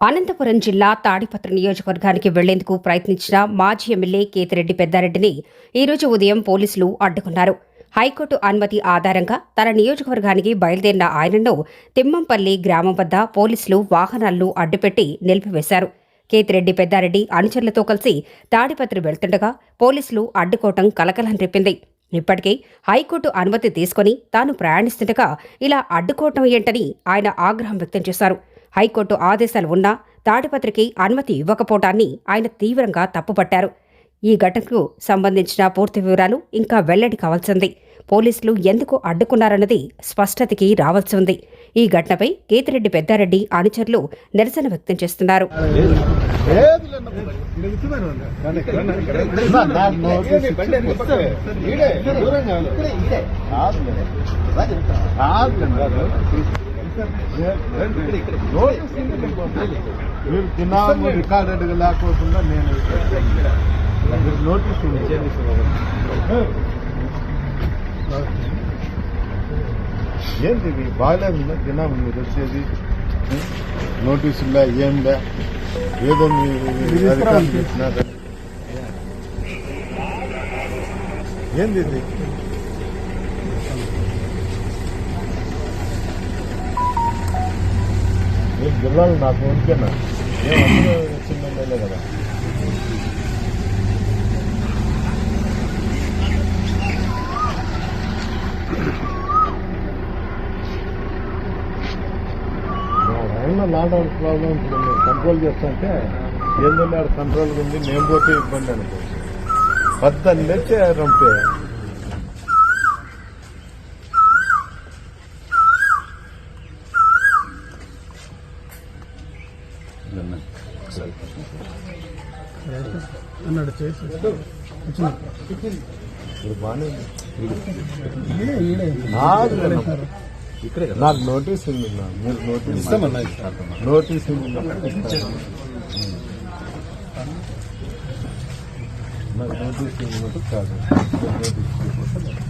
అనంతపురం జిల్లా తాడిపత్ర నియోజకవర్గానికి వెళ్ళేందుకు ప్రయత్నించిన మాజీ ఎమ్మెల్యే కేతిరెడ్డి పెద్దారెడ్డిని ఈరోజు ఉదయం పోలీసులు అడ్డుకున్నారు. హైకోర్టు అనుమతి ఆధారంగా తన నియోజకవర్గానికి బయలుదేరిన ఆయనను తిమ్మంపల్లి గ్రామం వద్ద పోలీసులు వాహనాలను అడ్డుపెట్టి నిలిపివేశారు. కేతిరెడ్డి పెద్దారెడ్డి అనుచరులతో కలిసి తాడిపత్రి వెళ్తుండగా పోలీసులు అడ్డుకోవటం కలకలం రేపింది. ఇప్పటికే హైకోర్టు అనుమతి తీసుకుని తాను ప్రయాణిస్తుండగా ఇలా అడ్డుకోవటం ఏంటని ఆయన ఆగ్రహం వ్యక్తం చేశారు. హైకోర్టు ఆదేశాలు ఉన్నా తాడిపత్రికి అనుమతి ఇవ్వకపోవటాన్ని ఆయన తీవ్రంగా తప్పుపట్టారు. ఈ ఘటనకు సంబంధించిన పూర్తి వివరాలు ఇంకా వెల్లడి కావాల్సింది. పోలీసులు ఎందుకు అడ్డుకున్నారన్నది స్పష్టతకి రావాల్సి ఉంది ఈ ఘటనపై కేతిరెడ్డి పెద్దారెడ్డి అనుచరులు నిరసన వ్యక్తం చేస్తున్నారు. మీరు తిన్నాము రికార్డెడ్ లేకోకుండా నేను మీరు నోటీస్ ఏంటి ఇది బాగాలేదు తిన్నాము మీరు వచ్చేది నోటీసులా ఏంలే ఏదో మీరు అధికారులు పెట్టినారు ఏంది ఇది మీరు జిల్లాలు నాకు ఉంటేనా ఏమన్నా చిన్న కదా. ఉన్న లాక్డౌన్ ప్రాబ్లం ఇప్పుడు మీరు కంట్రోల్ చేస్తుంటే ఏంటంటే ఆడ కంట్రోల్ ఉంది మేము పోతే ఇబ్బంది అనుకో. పద్దెనిమిది రంపే. అన్నాడు చేసి. ఈడే. నాకు నోటీస్ ఉంది నా. మీరు నోటీస్ నోటీస్ ఉంది నాకు. నోటీస్ ఉంది కాదు. నోటీస్